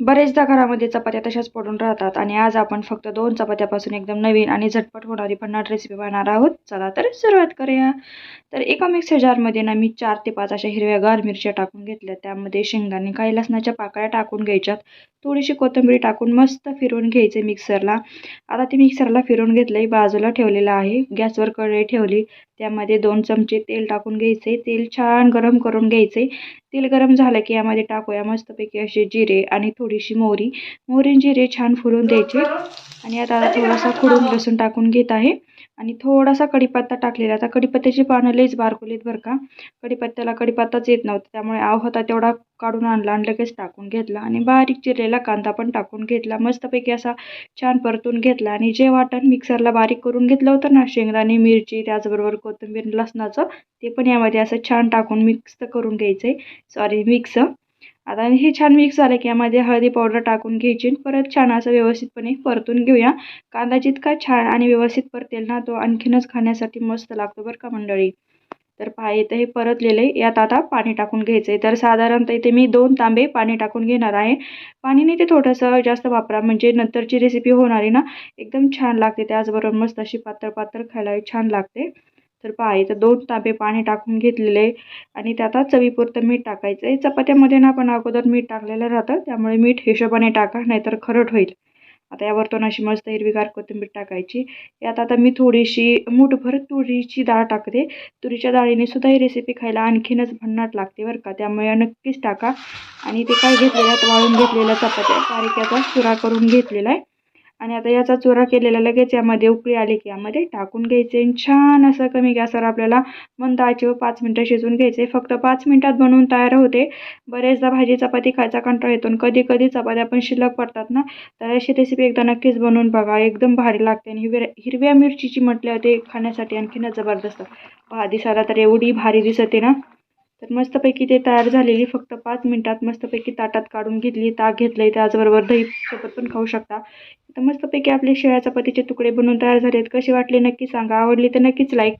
बरेचदा घरामध्ये चपात्या तशाच पडून राहतात आणि आज आपण फक्त दोन चपात्यापासून एकदम नवीन आणि झटपट होणारी भन्नाट रेसिपी बनणार आहोत. चला तर सुरुवात करूया. तर एका मिक्सर जारमध्ये ना मी चार ते पाच अशा हिरव्यागार मिरच्या टाकून घेतल्या. त्यामध्ये शेंगदाणे काही लसणाच्या पाकळ्या टाकून घ्यायच्यात. थोडीशी कोथिंबीर टाकून मस्त फिरवून घ्यायचे मिक्सरला. आता ते मिक्सरला फिरवून घेतलंय बाजूला ठेवलेलं आहे. गॅसवर कढई ठेवली. त्यामध्ये दोन चमचे तेल टाकून घ्यायचे. तेल छान गरम करून घ्यायचे. तेल गरम झालं की यामध्ये टाकूया मस्तपैकी असे जिरे आणि थोडीशी मोहरी. मोहरी जिरे छान फुलून द्यायचे. आणि आता थोडासा खुडून लसूण टाकून घेत आहे. आणि थोडासा कढीपत्ता टाकलेला आता कढीपत्त्याची पानं लईच बारकुलीत बरं का. कढीपत्त्याला कढीपत्ताच येत नव्हता. त्यामुळे आव होता तेवढा काढून आणला आणि लगेच टाकून घेतला. आणि बारीक चिरलेला कांदा पण टाकून घेतला. मस्तपैकी असा छान परतून घेतला. आणि जे वाटण मिक्सरला बारीक करून घेतलं होतं ना शेंगदाणे मिरची त्याचबरोबर कोथिंबीर लसणाचं ते पण यामध्ये असं छान टाकून मिक्स करून घ्यायचं आहे सॉरी मिक्स. आता हे छान मिक्स झालं की यामध्ये हळदी पावडर टाकून घ्यायची परत छान असं व्यवस्थितपणे परतून घेऊया. कांदा जितका छान आणि व्यवस्थित परतेल ना तो आणखीनच खाण्यासाठी मस्त लागतो बरं का मंडळी. तर पहा इथं हे परतलेलं आहे. यात आता पाणी टाकून घ्यायचं आहे तर साधारणतः इथे मी दोन तांबे पाणी टाकून घेणार आहे. पाणीने ते थोडंसं जास्त वापरा म्हणजे नंतरची रेसिपी होणार आहे ना एकदम छान लागते त्याचबरोबर मस्त अशी पातळ पातळ खायला छान लागते. तर पहा इथं दोन तांबे पाणी टाकून घेतलेले आहे आणि त्यात चवीपुरतं मीठ टाकायचं आहे. चपात्यामध्ये ना आपण अगोदर मीठ टाकलेलं राहतं त्यामुळे मीठ हिशोबाने टाका नाहीतर खरट होईल. आता यावरतून अशी मस्त हिरवीगार कोथिंबीर टाकायची. यात आता मी थोडीशी मूठभर तुरीची डाळ टाकते. तुरीच्या डाळीने सुद्धा ही रेसिपी खायला आणखीनच भन्नाट लागते बरं का. त्यामुळे नक्कीच टाका. आणि ते काय घेतलेलं वाळून घेतलेल्या चपात्या बारीक याचा चुरा करून घेतलेला आहे. आणि आता याचा चुरा केलेला लगेच यामध्ये उकळी आली की यामध्ये टाकून घ्यायचे. आणि छान असं कमी गॅसवर आपल्याला मंदाचे व पाच मिनटं शिजवून घ्यायचे. फक्त पाच मिनटात बनवून तयार होते. बरेचदा भाजी चपाती खायचा कंटाळा येतो कधी कधी चपात्या पण शिल्लक पडतात ना. तर अशी रेसिपी एकदा नक्कीच बनवून बघा. एकदम भारी लागते आणि हिरव्या हिरव्या मिरचीची म्हटल्या ते खाण्यासाठी आणखीनच जबरदस्त. पहा दिसायला तर एवढी भारी दिसते ना. तर मस्तपैकी ते तयार झालेली फक्त पाच मिनटात मस्तपैकी ताटात काढून घेतली ताक घेतलं त्याचबरोबर दही सोबत पण खाऊ शकता. तर मस्तपैकी आपले शेळ्या चपातीचे तुकडे बनवून तयार झालेत. कसे वाटले नक्की सांगा. आवडली तर नक्कीच लाईक